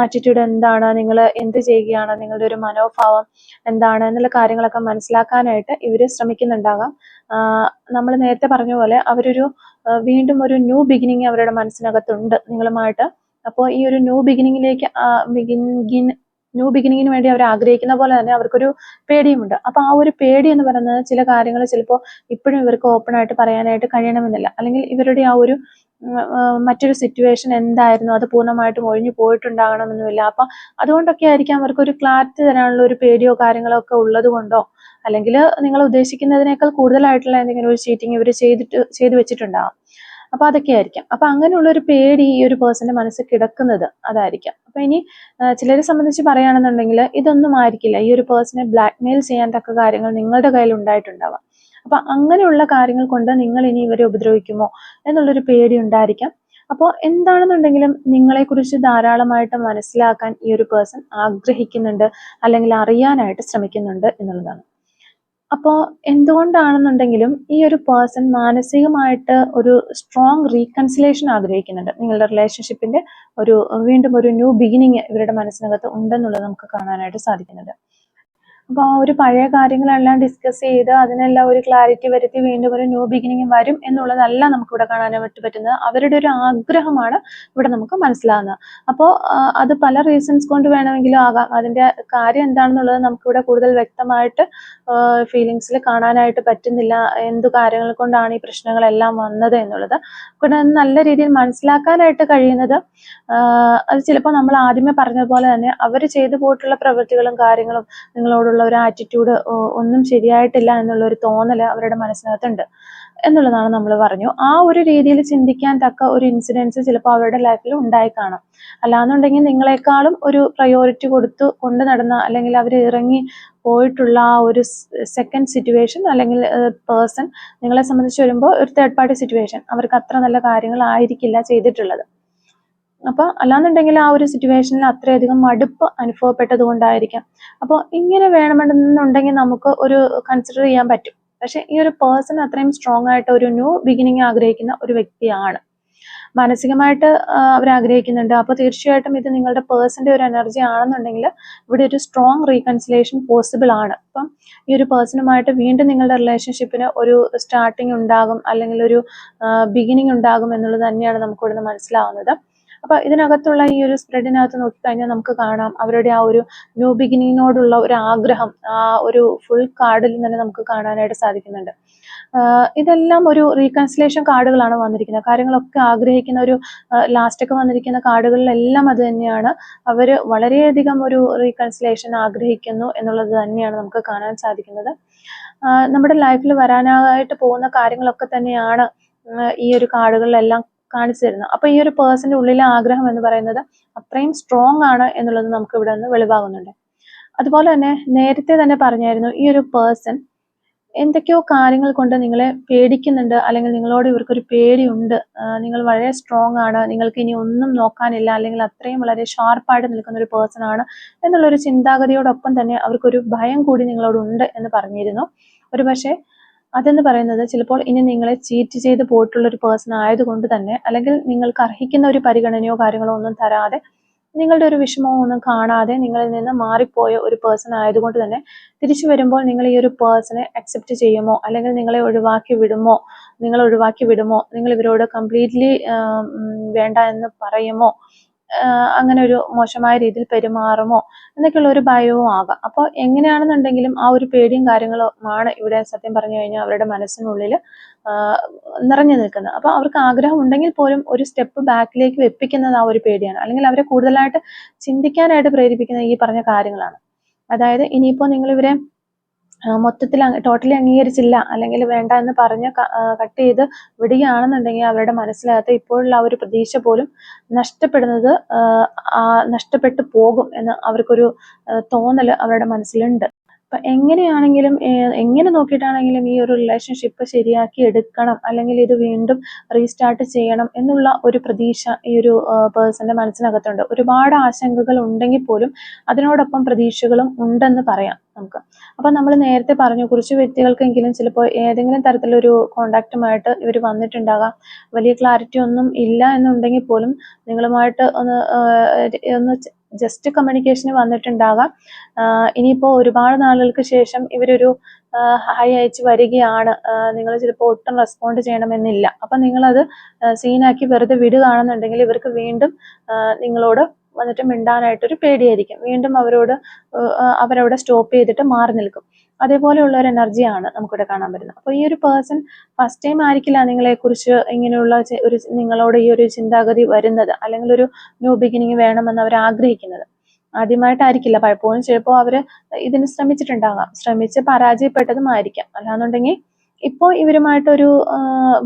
ആറ്റിറ്റ്യൂഡ് എന്താണ്? നിങ്ങൾ എന്ത് ചെയ്യുകയാണ്? നിങ്ങളുടെ ഒരു മനോഭാവം എന്താണ്? എന്നുള്ള കാര്യങ്ങളൊക്കെ മനസ്സിലാക്കാനായിട്ട് ഇവർ ശ്രമിക്കുന്നുണ്ടാകാം. നമ്മൾ നേരത്തെ പറഞ്ഞ പോലെ അവരൊരു വീണ്ടും ഒരു ന്യൂ ബിഗിനിങ് അവരുടെ മനസ്സിനകത്തുണ്ട്. നിങ്ങളുമായിട്ട് അപ്പോൾ ഈ ഒരു ന്യൂ ബിഗിനിങ്ങിലേക്ക് ബിഗിൻ ന്യൂ ബിഗിനിങ്ങിന് വേണ്ടി അവർ ആഗ്രഹിക്കുന്ന പോലെ തന്നെ അവർക്കൊരു പേടിയുമുണ്ട്. അപ്പൊ ആ ഒരു പേടി എന്ന് പറയുന്നത് ചില കാര്യങ്ങൾ ചിലപ്പോൾ ഇപ്പോഴും ഇവർക്ക് ഓപ്പൺ ആയിട്ട് പറയാനായിട്ട് കഴിയണമെന്നില്ല. അല്ലെങ്കിൽ ഇവരുടെ ആ ഒരു മറ്റൊരു സിറ്റുവേഷൻ എന്തായിരുന്നു? അത് പൂർണമായിട്ടും ഒഴിഞ്ഞു പോയിട്ടുണ്ടാകണമെന്നുമില്ല അപ്പൊ അതുകൊണ്ടൊക്കെ ആയിരിക്കാം അവർക്ക് ഒരു ക്ലാരിറ്റി തരാനുള്ള ഒരു പേടിയോ കാര്യങ്ങളോ ഒക്കെ ഉള്ളത് കൊണ്ടോ? അല്ലെങ്കിൽ നിങ്ങൾ ഉദ്ദേശിക്കുന്നതിനേക്കാൾ കൂടുതലായിട്ടുള്ള എന്തെങ്കിലും ഒരു ചീറ്റിംഗ് ഇവർ ചെയ്തിട്ട് ചെയ്തു വെച്ചിട്ടുണ്ടാവാം. അപ്പൊ അതൊക്കെ ആയിരിക്കാം. അപ്പൊ അങ്ങനെയുള്ള ഒരു പേടി ഈ ഒരു പേഴ്സന്റെ മനസ്സിൽ കിടക്കുന്നത് അതായിരിക്കാം. അപ്പൊ ഇനി ചിലരെ സംബന്ധിച്ച് പറയുകയാണെന്നുണ്ടെങ്കിൽ ഇതൊന്നും ആയിരിക്കില്ല. ഈ ഒരു പേഴ്സണെ ബ്ലാക്ക് മെയിൽ ചെയ്യാൻ തക്ക കാര്യങ്ങൾ നിങ്ങളുടെ കയ്യിൽ ഉണ്ടായിട്ടുണ്ടാവാം. അപ്പൊ അങ്ങനെയുള്ള കാര്യങ്ങൾ കൊണ്ട് നിങ്ങൾ ഇനി ഇവരെ ഉപദ്രവിക്കുമോ എന്നുള്ളൊരു പേടി ഉണ്ടായിരിക്കാം. അപ്പോൾ എന്താണെന്നുണ്ടെങ്കിലും നിങ്ങളെ കുറിച്ച് ധാരാളമായിട്ട് മനസ്സിലാക്കാൻ ഈ ഒരു പേഴ്സൺ ആഗ്രഹിക്കുന്നുണ്ട് അല്ലെങ്കിൽ അറിയാനായിട്ട് ശ്രമിക്കുന്നുണ്ട് എന്നുള്ളതാണ്. അപ്പോൾ എന്തുകൊണ്ടാണെന്നുണ്ടെങ്കിലും ഈ ഒരു പേഴ്സൺ മാനസികമായിട്ട് ഒരു സ്ട്രോങ് റീകൺസിലേഷൻ ആഗ്രഹിക്കുന്നുണ്ട്. നിങ്ങളുടെ റിലേഷൻഷിപ്പിന്റെ ഒരു വീണ്ടും ഒരു ന്യൂ ബിഗിനിങ് ഇവരുടെ മനസ്സിനകത്ത് ഉണ്ടെന്നുള്ളത് നമുക്ക് കാണാനായിട്ട് സാധിക്കുന്നുണ്ട്. അപ്പോൾ ആ ഒരു പഴയ കാര്യങ്ങളെല്ലാം ഡിസ്കസ് ചെയ്ത് അതിനെല്ലാം ഒരു ക്ലാരിറ്റി വരുത്തി വീണ്ടും ഒരു ന്യൂ ബിഗിനിങ് വരും എന്നുള്ളതല്ല നമുക്ക് ഇവിടെ കാണാനായിട്ട് പറ്റുന്നത്. അവരുടെ ഒരു ആഗ്രഹമാണ് ഇവിടെ നമുക്ക് മനസ്സിലാകുന്നത് അപ്പോൾ അത് പല റീസൺസ് കൊണ്ട് വേണമെങ്കിലും ആകാം. അതിന്റെ കാര്യം എന്താണെന്നുള്ളത് നമുക്കിവിടെ കൂടുതൽ വ്യക്തമായിട്ട് ഫീലിങ്സിൽ കാണാനായിട്ട് പറ്റുന്നില്ല. എന്തു കാര്യങ്ങൾ കൊണ്ടാണ് ഈ പ്രശ്നങ്ങളെല്ലാം വന്നത് എന്നുള്ളത്. ഇവിടെ നല്ല രീതിയിൽ മനസ്സിലാക്കാനായിട്ട് കഴിയുന്നത് അത് ചിലപ്പോൾ നമ്മൾ ആദ്യമേ പറഞ്ഞതുപോലെ തന്നെ അവർ ചെയ്തു പോയിട്ടുള്ള പ്രവൃത്തികളും കാര്യങ്ങളും നിങ്ങളോടുള്ള ഒരു ആറ്റിറ്റ്യൂഡ് ഒന്നും ശരിയായിട്ടില്ല എന്നുള്ള ഒരു തോന്നൽ അവരുടെ മനസ്സിനകത്തുണ്ട് എന്നുള്ളതാണ് നമ്മൾ പറഞ്ഞു. ആ ഒരു രീതിയിൽ ചിന്തിക്കാൻ തക്ക ഒരു ഇൻസിഡൻസ് ചിലപ്പോൾ അവരുടെ ലൈഫിൽ ഉണ്ടായി കാണാം. അല്ലാന്നുണ്ടെങ്കിൽ നിങ്ങളെക്കാളും ഒരു പ്രയോറിറ്റി കൊടുത്ത് കൊണ്ട് നടന്ന അല്ലെങ്കിൽ അവർ ഇറങ്ങി പോയിട്ടുള്ള ആ ഒരു സെക്കൻഡ് സിറ്റുവേഷൻ അല്ലെങ്കിൽ പേഴ്സൺ നിങ്ങളെ സംബന്ധിച്ച് വരുമ്പോൾ ഒരു തേർഡ് പാർട്ടി സിറ്റുവേഷൻ അവർക്ക് അത്ര നല്ല കാര്യങ്ങളായിരിക്കില്ല ചെയ്തിട്ടുള്ളത്. അപ്പൊ അല്ലാന്നുണ്ടെങ്കിൽ ആ ഒരു സിറ്റുവേഷനിൽ അത്രയധികം മടുപ്പ് അനുഭവപ്പെട്ടത് കൊണ്ടായിരിക്കാം അപ്പോൾ ഇങ്ങനെ വേണമെന്നുണ്ടെങ്കിൽ നമുക്ക് ഒരു കൺസിഡർ ചെയ്യാൻ പറ്റും. പക്ഷെ ഈ ഒരു പേഴ്സൺ അത്രയും സ്ട്രോങ് ആയിട്ട് ഒരു ന്യൂ ബിഗിനിങ് ആഗ്രഹിക്കുന്ന ഒരു വ്യക്തിയാണ്. മാനസികമായിട്ട് അവർ ആഗ്രഹിക്കുന്നുണ്ട്. അപ്പോൾ തീർച്ചയായിട്ടും ഇത് നിങ്ങളുടെ പേഴ്സന്റെ ഒരു എനർജി ആണെന്നുണ്ടെങ്കിൽ ഇവിടെ ഒരു സ്ട്രോങ് റീകൺസിലേഷൻ പോസിബിൾ ആണ്. അപ്പം ഈ ഒരു പേഴ്സണുമായിട്ട് വീണ്ടും നിങ്ങളുടെ റിലേഷൻഷിപ്പിന് ഒരു സ്റ്റാർട്ടിങ് ഉണ്ടാകും അല്ലെങ്കിൽ ഒരു ബിഗിനിങ് ഉണ്ടാകും എന്നുള്ളത് തന്നെയാണ് നമുക്കിവിടുന്ന് മനസ്സിലാവുന്നത്. അപ്പൊ ഇതിനകത്തുള്ള ഈ ഒരു സ്പ്രെഡിനകത്ത് നോക്കിക്കഴിഞ്ഞാൽ നമുക്ക് കാണാം അവരുടെ ആ ഒരു ന്യൂ ബിഗിനിങ്ങിനോടുള്ള ഒരു ആഗ്രഹം ആ ഒരു ഫുൾ കാർഡിൽ തന്നെ നമുക്ക് കാണാനായിട്ട് സാധിക്കുന്നുണ്ട്. ഇതെല്ലാം ഒരു റീകൺസിലേഷൻ കാർഡുകളാണ് വന്നിരിക്കുന്നത്. കാര്യങ്ങളൊക്കെ ആഗ്രഹിക്കുന്ന ഒരു ലാസ്റ്റൊക്കെ വന്നിരിക്കുന്ന കാർഡുകളിലെല്ലാം അത് തന്നെയാണ്. അവർ വളരെയധികം ഒരു റീകൺസിലേഷൻ ആഗ്രഹിക്കുന്നു എന്നുള്ളത് തന്നെയാണ് നമുക്ക് കാണാൻ സാധിക്കുന്നത്. നമ്മുടെ ലൈഫിൽ വരാനായിട്ട് പോകുന്ന കാര്യങ്ങളൊക്കെ തന്നെയാണ് ഈ ഒരു കാർഡുകളിലെല്ലാം കാണിച്ചു തരുന്നു അപ്പൊ ഈ ഒരു പേഴ്സന്റെ ഉള്ളിലെ ആഗ്രഹം എന്ന് പറയുന്നത് അത്രയും സ്ട്രോങ് ആണ് എന്നുള്ളത് നമുക്ക് ഇവിടെ നിന്ന് വെളിവാകുന്നുണ്ട്. അതുപോലെ തന്നെ നേരത്തെ തന്നെ പറഞ്ഞായിരുന്നു ഈ ഒരു പേഴ്സൺ എന്തൊക്കെയോ കാര്യങ്ങൾ കൊണ്ട് നിങ്ങളെ പേടിക്കുന്നുണ്ട് അല്ലെങ്കിൽ നിങ്ങളോട് ഇവർക്കൊരു പേടിയുണ്ട് നിങ്ങൾ വളരെ സ്ട്രോങ് ആണ് നിങ്ങൾക്ക് ഇനി ഒന്നും നോക്കാനില്ല അല്ലെങ്കിൽ അത്രയും വളരെ ഷാർപ്പായിട്ട് നിൽക്കുന്ന ഒരു പേഴ്സൺ ആണ് എന്നുള്ളൊരു ചിന്താഗതിയോടൊപ്പം തന്നെ അവർക്കൊരു ഭയം കൂടി നിങ്ങളോടുണ്ട് എന്ന് പറഞ്ഞിരുന്നു. ഒരു പക്ഷേ അതെന്ന് പറയുന്നത് ചിലപ്പോൾ ഇനി നിങ്ങളെ ചീറ്റ് ചെയ്ത് പോയിട്ടുള്ള ഒരു പേഴ്സൺ ആയതുകൊണ്ട് തന്നെ അല്ലെങ്കിൽ നിങ്ങൾക്ക് അർഹിക്കുന്ന ഒരു പരിഗണനയോ കാര്യങ്ങളോ ഒന്നും തരാതെ നിങ്ങളുടെ ഒരു വിഷമമോ ഒന്നും കാണാതെ നിങ്ങളിൽ നിന്ന് മാറിപ്പോയ ഒരു പേഴ്സൺ ആയതുകൊണ്ട് തന്നെ തിരിച്ചു വരുമ്പോൾ നിങ്ങൾ ഈ ഒരു പേഴ്സണെ അക്സെപ്റ്റ് ചെയ്യുമോ? അല്ലെങ്കിൽ നിങ്ങളെ ഒഴിവാക്കി വിടുമോ? നിങ്ങൾ ഒഴിവാക്കി വിടുമോ? നിങ്ങൾ ഇവരോട് കംപ്ലീറ്റ്ലി വേണ്ട എന്ന് പറയുമോ? അങ്ങനെ ഒരു മോശമായ രീതിയിൽ പെരുമാറുമോ? എന്നൊക്കെയുള്ള ഒരു ഭയവും ആകാം. അപ്പോൾ എങ്ങനെയാണെന്നുണ്ടെങ്കിലും ആ ഒരു പേടിയും കാര്യങ്ങളും ആണ് ഇവിടെ സത്യം പറഞ്ഞു കഴിഞ്ഞാൽ അവരുടെ മനസ്സിനുള്ളിൽ നിറഞ്ഞു നിൽക്കുന്നത്. അപ്പോൾ അവർക്ക് ആഗ്രഹം ഉണ്ടെങ്കിൽ പോലും ഒരു സ്റ്റെപ്പ് ബാക്കിലേക്ക് വെപ്പിക്കുന്നത് ആ ഒരു പേടിയാണ്. അല്ലെങ്കിൽ അവരെ കൂടുതലായിട്ട് ചിന്തിക്കാനായിട്ട് പ്രേരിപ്പിക്കുന്ന ഈ പറഞ്ഞ കാര്യങ്ങളാണ്. അതായത് ഇനിയിപ്പോൾ നിങ്ങൾ ഇവരെ മൊത്തത്തിൽ ടോട്ടലി അംഗീകരിച്ചില്ല. അല്ലെങ്കിൽ വേണ്ട എന്ന് പറഞ്ഞ് കട്ട് ചെയ്ത് വിടുകയാണെന്നുണ്ടെങ്കിൽ അവരുടെ മനസ്സിനകത്ത് ഇപ്പോഴുള്ള ആ ഒരു പ്രതീക്ഷ പോലും നഷ്ടപ്പെടുന്നത് നഷ്ടപ്പെട്ടു പോകും എന്ന് അവർക്കൊരു തോന്നൽ അവരുടെ മനസ്സിലുണ്ട്. അപ്പൊ എങ്ങനെയാണെങ്കിലും എങ്ങനെ നോക്കിയിട്ടാണെങ്കിലും ഈ ഒരു റിലേഷൻഷിപ്പ് ശരിയാക്കി എടുക്കണം അല്ലെങ്കിൽ ഇത് വീണ്ടും റീസ്റ്റാർട്ട് ചെയ്യണം എന്നുള്ള ഒരു പ്രതീക്ഷ ഈ ഒരു പേഴ്സന്റെ മനസ്സിനകത്തുണ്ട്. ഒരുപാട് ആശങ്കകൾ ഉണ്ടെങ്കിൽ പോലും അതിനോടൊപ്പം പ്രതീക്ഷകളും ഉണ്ടെന്ന് പറയാം നമുക്ക്. അപ്പൊ നമ്മൾ നേരത്തെ പറഞ്ഞു കുറച്ച് വ്യക്തികൾക്കെങ്കിലും ചിലപ്പോൾ ഏതെങ്കിലും തരത്തിലൊരു കോണ്ടാക്റ്റുമായിട്ട് ഇവർ വന്നിട്ടുണ്ടാകാം. വലിയ ക്ലാരിറ്റി ഒന്നും ഇല്ല എന്നുണ്ടെങ്കിൽ പോലും നിങ്ങളുമായിട്ട് ഒന്ന് ഒന്ന് ജസ്റ്റ് കമ്മ്യൂണിക്കേഷന് വന്നിട്ടുണ്ടാകാം. ഇനിയിപ്പോൾ ഒരുപാട് നാളുകൾക്ക് ശേഷം ഇവരൊരു ഹൈ അയച്ച് വരികയാണ്. നിങ്ങൾ ചിലപ്പോൾ ഒട്ടും റെസ്പോണ്ട് ചെയ്യണമെന്നില്ല. അപ്പം നിങ്ങളത് സീനാക്കി വെറുതെ വിടുകയാണെന്നുണ്ടെങ്കിൽ ഇവർക്ക് വീണ്ടും നിങ്ങളോട് വന്നിട്ട് മിണ്ടാനായിട്ടൊരു പേടിയായിരിക്കും. വീണ്ടും അവരോട് അവരവിടെ സ്റ്റോപ്പ് ചെയ്തിട്ട് മാറി നിൽക്കും. അതേപോലെയുള്ള ഒരു എനർജിയാണ് നമുക്കിവിടെ കാണാൻ പറ്റുന്നത്. അപ്പോൾ ഈ ഒരു പേഴ്സൺ ഫസ്റ്റ് ടൈം ആയിരിക്കില്ല നിങ്ങളെക്കുറിച്ച് ഇങ്ങനെയുള്ള ഒരു നിങ്ങളോട് ഈ ഒരു ചിന്താഗതി വരുന്നത് അല്ലെങ്കിൽ ഒരു ന്യൂ ബിഗിനിങ് വേണമെന്ന് അവർ ആഗ്രഹിക്കുന്നത്. ആദ്യമായിട്ടായിരിക്കില്ല. പലപ്പോഴും ചിലപ്പോൾ അവർ ഇതിന് ശ്രമിച്ചിട്ടുണ്ടാകാം. ശ്രമിച്ച് പരാജയപ്പെട്ടതുമായിരിക്കാം അല്ലാന്നുണ്ടെങ്കിൽ ഇപ്പോൾ ഇവരുമായിട്ടൊരു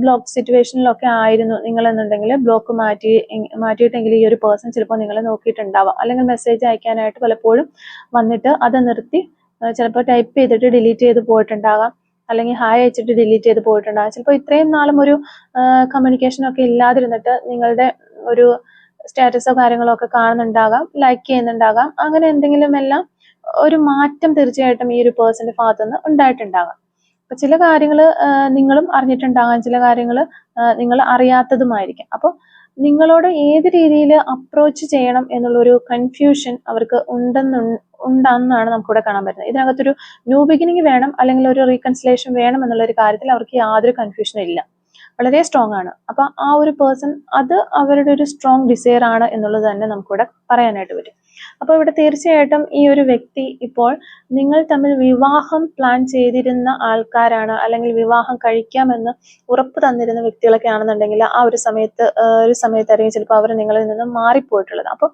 ബ്ലോക്ക് സിറ്റുവേഷനിലൊക്കെ ആയിരുന്നു നിങ്ങളെന്നുണ്ടെങ്കിൽ ബ്ലോക്ക് മാറ്റി മാറ്റിയിട്ടെങ്കിൽ ഈ ഒരു പേഴ്സൺ ചിലപ്പോൾ നിങ്ങളെ നോക്കിയിട്ടുണ്ടാവാം. അല്ലെങ്കിൽ മെസ്സേജ് അയക്കാനായിട്ട് പലപ്പോഴും വന്നിട്ട് അത് നിർത്തി ചിലപ്പോൾ ടൈപ്പ് ചെയ്തിട്ട് ഡിലീറ്റ് ചെയ്ത് പോയിട്ടുണ്ടാകാം. അല്ലെങ്കിൽ ഹായ് അയച്ചിട്ട് ഡിലീറ്റ് ചെയ്ത് പോയിട്ടുണ്ടാകാം. ചിലപ്പോൾ ഇത്രയും നാളും ഒരു കമ്മ്യൂണിക്കേഷൻ ഒക്കെ ഇല്ലാതിരുന്നിട്ട് നിങ്ങളുടെ ഒരു സ്റ്റാറ്റസോ കാര്യങ്ങളോ ഒക്കെ കാണുന്നുണ്ടാകാം ലൈക്ക് ചെയ്യുന്നുണ്ടാകാം. അങ്ങനെ എന്തെങ്കിലും എല്ലാം ഒരു മാറ്റം തീർച്ചയായിട്ടും ഈ ഒരു പേഴ്സന്റെ ഭാഗത്തു നിന്ന് ഉണ്ടായിട്ടുണ്ടാകാം. അപ്പൊ ചില കാര്യങ്ങൾ നിങ്ങളും അറിഞ്ഞിട്ടുണ്ടാകാം. ചില കാര്യങ്ങൾ നിങ്ങൾ അറിയാത്തതുമായിരിക്കും. അപ്പോൾ നിങ്ങളോട് ഏത് രീതിയിൽ അപ്രോച്ച് ചെയ്യണം എന്നുള്ളൊരു കൺഫ്യൂഷൻ അവർക്ക് ഉണ്ടെന്ന് ഉണ്ടെന്നാണ് നമുക്കിവിടെ കാണാൻ പറ്റുന്നത്. ഇതിനകത്തൊരു ന്യൂ ബിഗിനിങ് വേണം അല്ലെങ്കിൽ ഒരു റീകൺസിലേഷൻ വേണം എന്നുള്ള ഒരു കാര്യത്തിൽ അവർക്ക് യാതൊരു കൺഫ്യൂഷനും ഇല്ല. വളരെ സ്ട്രോങ് ആണ്. അപ്പം ആ ഒരു പേഴ്സൺ അത് അവരുടെ ഒരു സ്ട്രോങ് ഡിസയർ ആണ് എന്നുള്ളത് തന്നെ നമുക്കിവിടെ പറയാനായിട്ട് പറ്റും. അപ്പോൾ ഇവിടെ തീർച്ചയായിട്ടും ഈ ഒരു വ്യക്തി ഇപ്പോൾ നിങ്ങൾ തമ്മിൽ വിവാഹം പ്ലാൻ ചെയ്തിരുന്ന ആൾക്കാരാണ് അല്ലെങ്കിൽ വിവാഹം കഴിക്കാമെന്ന് ഉറപ്പ് തന്നിരുന്ന വ്യക്തികളൊക്കെ ആണെന്നുണ്ടെങ്കിൽ ആ ഒരു സമയത്ത് ഒരു സമയത്തായിരിക്കും ചിലപ്പോൾ അവർ നിങ്ങളിൽ നിന്ന് മാറിപ്പോയിട്ടുള്ളത്. അപ്പോൾ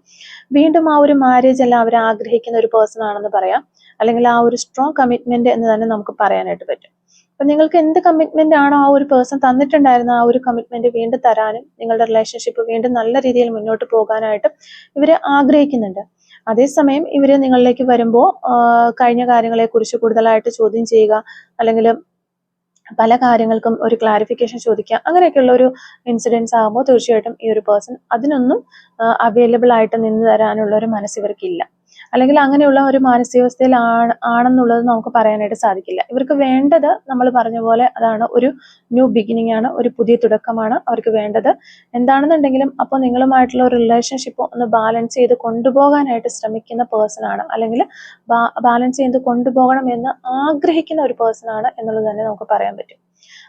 വീണ്ടും ആ ഒരു മാരേജ് അല്ല അവർ ആഗ്രഹിക്കുന്ന ഒരു പേഴ്സൺ ആണെന്ന് പറയാം. അല്ലെങ്കിൽ ആ ഒരു സ്ട്രോങ് കമ്മിറ്റ്മെന്റ് എന്ന് തന്നെ നമുക്ക് പറയാനായിട്ട് പറ്റും. അപ്പൊ നിങ്ങൾക്ക് എന്ത് കമ്മിറ്റ്മെന്റ് ആണോ ആ ഒരു പേഴ്സൺ തന്നിട്ടുണ്ടായിരുന്ന ആ ഒരു കമ്മിറ്റ്മെന്റ് വീണ്ടും തരാനും നിങ്ങളുടെ റിലേഷൻഷിപ്പ് വീണ്ടും നല്ല രീതിയിൽ മുന്നോട്ട് പോകാനായിട്ടും ഇവർ ആഗ്രഹിക്കുന്നുണ്ട്. അതേസമയം ഇവർ നിങ്ങളിലേക്ക് വരുമ്പോൾ കഴിഞ്ഞ കാര്യങ്ങളെക്കുറിച്ച് കൂടുതലായിട്ട് ചോദ്യം ചെയ്യുക അല്ലെങ്കിൽ പല കാര്യങ്ങൾക്കും ഒരു ക്ലാരിഫിക്കേഷൻ ചോദിക്കുക അങ്ങനെയൊക്കെയുള്ള ഒരു ഇൻസിഡൻസ് ആകുമ്പോൾ തീർച്ചയായിട്ടും ഈ ഒരു പേഴ്സൺ അതിനൊന്നും അവൈലബിൾ ആയിട്ട് നിന്ന് തരാനുള്ള ഒരു മനസ്സ് ഇവർക്കില്ല. അല്ലെങ്കിൽ അങ്ങനെയുള്ള ഒരു മാനസികാവസ്ഥയിൽ ആണ് ആണെന്നുള്ളത് നമുക്ക് പറയാനായിട്ട് സാധിക്കില്ല. ഇവർക്ക് വേണ്ടത് നമ്മൾ പറഞ്ഞ പോലെ അതാണ് ഒരു ന്യൂ ബിഗിനിങ് ആണ് ഒരു പുതിയ തുടക്കമാണ് അവർക്ക് വേണ്ടത്. എന്താണെന്നുണ്ടെങ്കിലും അപ്പോൾ നിങ്ങളുമായിട്ടുള്ള ഒരു റിലേഷൻഷിപ്പ് ഒന്ന് ബാലൻസ് ചെയ്ത് കൊണ്ടുപോകാനായിട്ട് ശ്രമിക്കുന്ന പേഴ്സൺ ആണ്. അല്ലെങ്കിൽ ബാലൻസ് ചെയ്ത് കൊണ്ടുപോകണം എന്ന് ആഗ്രഹിക്കുന്ന ഒരു പേഴ്സൺ ആണ് എന്നുള്ളത് തന്നെ നമുക്ക് പറയാൻ പറ്റും.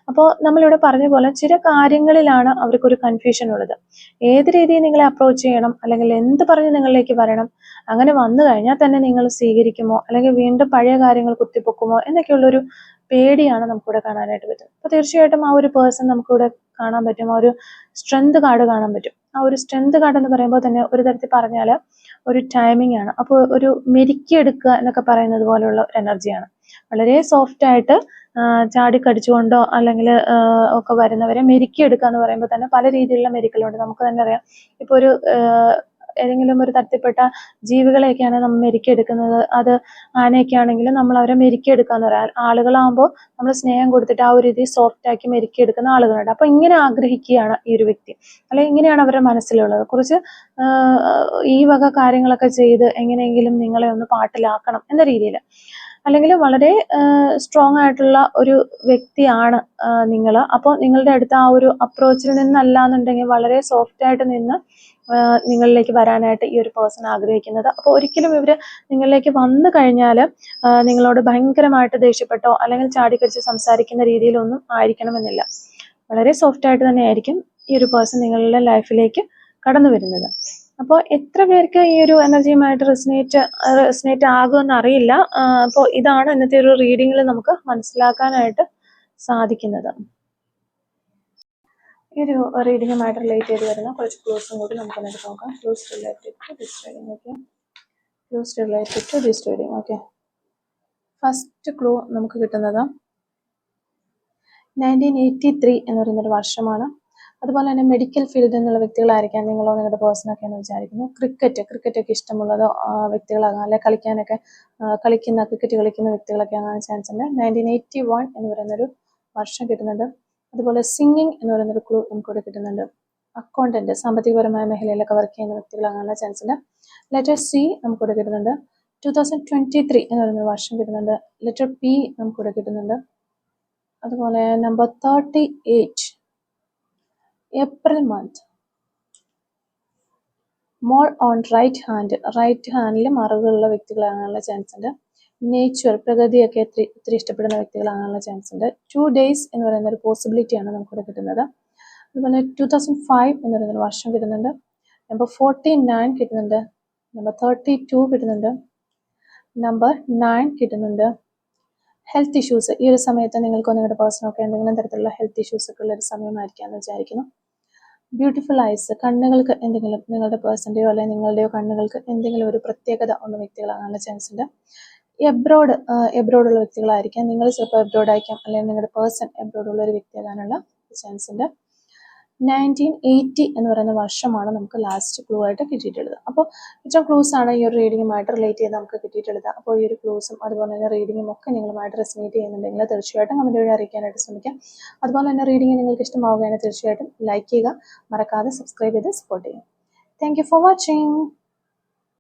അപ്പോൾ നമ്മളിവിടെ പറഞ്ഞ പോലെ ചില കാര്യങ്ങളിലാണ് അവർക്കൊരു കൺഫ്യൂഷൻ ഉള്ളത്. ഏത് രീതിയിൽ നിങ്ങളെ അപ്രോച്ച് ചെയ്യണം? അല്ലെങ്കിൽ എന്ത് പറഞ്ഞ് നിങ്ങളിലേക്ക് വരണം? അങ്ങനെ വന്നു കഴിഞ്ഞാൽ തന്നെ നിങ്ങൾ സ്വീകരിക്കുമോ? അല്ലെങ്കിൽ വീണ്ടും പഴയ കാര്യങ്ങൾ കുത്തിപ്പൊക്കുമോ? എന്നൊക്കെയുള്ളൊരു പേടിയാണ് നമുക്കിവിടെ കാണാനായിട്ട് പറ്റും അപ്പോൾ തീർച്ചയായിട്ടും ആ ഒരു പേഴ്സൺ നമുക്കിവിടെ കാണാൻ പറ്റും. ആ ഒരു സ്ട്രെങ്ത് കാർഡ് കാണാൻ പറ്റും. ആ ഒരു സ്ട്രെങ്ത് കാർഡ് എന്ന് പറയുമ്പോൾ തന്നെ ഒരു തരത്തിൽ പറഞ്ഞാൽ ഒരു ടൈമിംഗ് ആണ്. അപ്പോൾ ഒരു മെരുക്കിയെടുക്കുക എന്നൊക്കെ പറയുന്നത് പോലെയുള്ള എനർജിയാണ് വളരെ സോഫ്റ്റ് ആയിട്ട് ചാടിക്കടിച്ചുകൊണ്ടോ അല്ലെങ്കിൽ ഒക്കെ വരുന്നവരെ മെരുക്കിയെടുക്കുക എന്ന് പറയുമ്പോൾ തന്നെ പല രീതിയിലുള്ള മെരുക്കലുണ്ട്. നമുക്ക് തന്നെ അറിയാം. ഇപ്പോൾ ഒരു ഏതെങ്കിലും ഒരു തരത്തിൽപ്പെട്ട ജീവികളെയൊക്കെയാണ് നമ്മൾ മെരുക്കിയെടുക്കുന്നത്. അത് ആനയൊക്കെ ആണെങ്കിലും നമ്മൾ അവരെ മെരുക്കിയെടുക്കാന്ന് പറയാം. ആളുകളാകുമ്പോൾ നമ്മൾ സ്നേഹം കൊടുത്തിട്ട് ആ ഒരു രീതി സോഫ്റ്റ് ആക്കി മെരുക്കിയെടുക്കുന്ന ആളുകളുണ്ട്. അപ്പൊ ഇങ്ങനെ ആഗ്രഹിക്കുകയാണ് ഈ ഒരു വ്യക്തി. അല്ലെങ്കിൽ ഇങ്ങനെയാണ് അവരുടെ മനസ്സിലുള്ളത്. കുറച്ച് ഈ വക കാര്യങ്ങളൊക്കെ ചെയ്ത് എങ്ങനെയെങ്കിലും നിങ്ങളെ ഒന്ന് പാട്ടിലാക്കണം എന്ന രീതിയിൽ. അല്ലെങ്കിൽ വളരെ സ്ട്രോങ് ആയിട്ടുള്ള ഒരു വ്യക്തിയാണ് നിങ്ങൾ അപ്പോൾ നിങ്ങളുടെ അടുത്ത് ആ ഒരു അപ്രോച്ചിൽ നിന്നല്ല എന്നുണ്ടെങ്കിൽ വളരെ സോഫ്റ്റ് ആയിട്ട് നിന്ന് നിങ്ങളിലേക്ക് വരാനായിട്ട് ഈ ഒരു പേഴ്സൺ ആഗ്രഹിക്കുന്നത്. അപ്പോൾ ഒരിക്കലും ഇവർ നിങ്ങളിലേക്ക് വന്നു കഴിഞ്ഞാൽ നിങ്ങളോട് ഭയങ്കരമായിട്ട് ദേഷ്യപ്പെട്ടോ അല്ലെങ്കിൽ ചാടിക്കടിച്ച് സംസാരിക്കുന്ന രീതിയിലൊന്നും ആയിരിക്കണമെന്നില്ല. വളരെ സോഫ്റ്റ് ആയിട്ട് തന്നെ ആയിരിക്കും ഈ ഒരു പേഴ്സൺ നിങ്ങളുടെ ലൈഫിലേക്ക് കടന്നു വരുന്നത്. അപ്പോൾ എത്ര പേർക്ക് ഈ ഒരു എനർജിയുമായിട്ട് റെസിനേറ്റ് റെസിനേറ്റ് ആകുമെന്ന് അറിയില്ല. അപ്പോൾ ഇതാണ് ഇന്നത്തെ ഒരു റീഡിങ്ങിൽ നമുക്ക് മനസ്സിലാക്കാനായിട്ട് സാധിക്കുന്നത്. ഈ ഒരു റീഡിങ്ങുമായിട്ട് റിലേറ്റ് ചെയ്ത് വരുന്ന കുറച്ച് ക്ലൂസും കൂടി നമുക്ക് എന്നിട്ട് നോക്കാം. Clues related clues related to this reading okay. First clue നമുക്ക് കിട്ടുന്നത് നയന്റീൻ എയ്റ്റി ത്രീ എന്ന് പറയുന്നൊരു വർഷമാണ്. അതുപോലെ തന്നെ മെഡിക്കൽ ഫീൽഡിൽ നിന്നുള്ള വ്യക്തികളായിരിക്കാം നിങ്ങളോ നിങ്ങളുടെ പേഴ്സണൊക്കെ എന്ന് വിചാരിക്കുന്നു. ക്രിക്കറ്റ് ക്രിക്കറ്റ് ഒക്കെ ഇഷ്ടമുള്ളതോ വ്യക്തികളാകാം. അല്ലെ കളിക്കാനൊക്കെ കളിക്കുന്ന ക്രിക്കറ്റ് കളിക്കുന്ന വ്യക്തികളൊക്കെ ആകാൻ ചാൻസ് ഉണ്ട്. നയന്റീൻ എയ്റ്റി വൺ എന്ന് പറയുന്നൊരു വർഷം കിട്ടുന്നുണ്ട്. അതുപോലെ സിംഗിങ് എന്ന് പറയുന്നൊരു ക്ലൂ നമുക്കിവിടെ കിട്ടുന്നുണ്ട്. അക്കൗണ്ടന്റ് സാമ്പത്തികപരമായ മേഖലയിലൊക്കെ വർക്ക് ചെയ്യുന്ന വ്യക്തികളാകാനുള്ള ചാൻസ് ഉണ്ട്. ലെറ്റർ സി നമുക്കിവിടെ കിട്ടുന്നുണ്ട്. ടു തൗസൻഡ് ട്വന്റി ത്രീ എന്ന് പറയുന്നൊരു വർഷം കിട്ടുന്നുണ്ട്. ലെറ്റർ പി നമുക്കിവിടെ കിട്ടുന്നുണ്ട്. അതുപോലെ number thirty eight April month mole on right hand right handle മറുകളുള്ള വ്യക്തികളാകാനുള്ള ചാൻസ് ഉണ്ട്. നേച്ചർ പ്രകൃതിയൊക്കെ ഒത്തിരി ഇഷ്ടപ്പെടുന്ന വ്യക്തികളാകാനുള്ള ചാൻസ് ഉണ്ട്. ടു ഡേയ്സ് എന്ന് പറയുന്ന ഒരു പോസിബിലിറ്റിയാണ് നമുക്കിവിടെ കിട്ടുന്നത്. അതുപോലെ ടു തൗസൻഡ് ഫൈവ് എന്ന് പറയുന്ന വർഷം കിട്ടുന്നുണ്ട്. നമ്പർ ഫോർട്ടി നയൻ കിട്ടുന്നുണ്ട്. നമ്പർ തേർട്ടി ടു കിട്ടുന്നുണ്ട്. നമ്പർ നയൻ കിട്ടുന്നുണ്ട്. ഹെൽത്ത് ഇഷ്യൂസ് ഈ ഒരു സമയത്ത് നിങ്ങൾക്ക് നിങ്ങളുടെ പേഴ്സണൊക്കെ എന്തെങ്കിലും തരത്തിലുള്ള ഹെൽത്ത് ഇഷ്യൂസ് ഒക്കെ ഉള്ള ഒരു സമയമായിരിക്കാമെന്ന് വിചാരിക്കുന്നു. ബ്യൂട്ടിഫുൾ ഐസ് കണ്ണുകൾക്ക് എന്തെങ്കിലും നിങ്ങളുടെ പേഴ്സന്റെയോ അല്ലെങ്കിൽ നിങ്ങളുടെയോ കണ്ണുകൾക്ക് എന്തെങ്കിലും ഒരു പ്രത്യേകത ഉള്ള വ്യക്തികളാകാനുള്ള ചാൻസ് ഉണ്ട്. എബ്രോഡ് എബ്രോഡുള്ള വ്യക്തികളായിരിക്കാം. നിങ്ങൾ ചിലപ്പോൾ എബ്രോഡ് ആയിരിക്കാം. അല്ലെങ്കിൽ നിങ്ങളുടെ പേഴ്സൺ എബ്രോഡുള്ള ഒരു വ്യക്തിയാകാനുള്ള ചാൻസ് ഉണ്ട്. നയന്റീൻ എയ്റ്റി എന്ന് പറയുന്ന വർഷമാണ് നമുക്ക് ലാസ്റ്റ് ക്ലൂ ആയിട്ട് കിട്ടിയിട്ടുള്ളത്. അപ്പോൾ ഇത്ര ക്ലൂസ് ആണ് ഈ ഒരു റീഡിങ്ങുമായിട്ട് റിലേറ്റ് ചെയ്ത് നമുക്ക് കിട്ടിയിട്ടുള്ളത്. അപ്പോൾ ഈ ഒരു ക്ലൂസും അതുപോലെ തന്നെ റീഡിങ്ങും ഒക്കെ നിങ്ങളുമായിട്ട് റെസിനേറ്റ് ചെയ്യുന്നുണ്ടെങ്കിൽ തീർച്ചയായിട്ടും കമന്റ് വഴി അറിയിക്കാനായിട്ട് ശ്രമിക്കാം. അതുപോലെ തന്നെ റീഡിങ് നിങ്ങൾക്ക് ഇഷ്ടമാവുകയാണെങ്കിൽ തീർച്ചയായിട്ടും ലൈക്ക് ചെയ്യുക. മറക്കാതെ സബ്സ്ക്രൈബ് ചെയ്ത് സപ്പോർട്ട് ചെയ്യുക. Thank for watching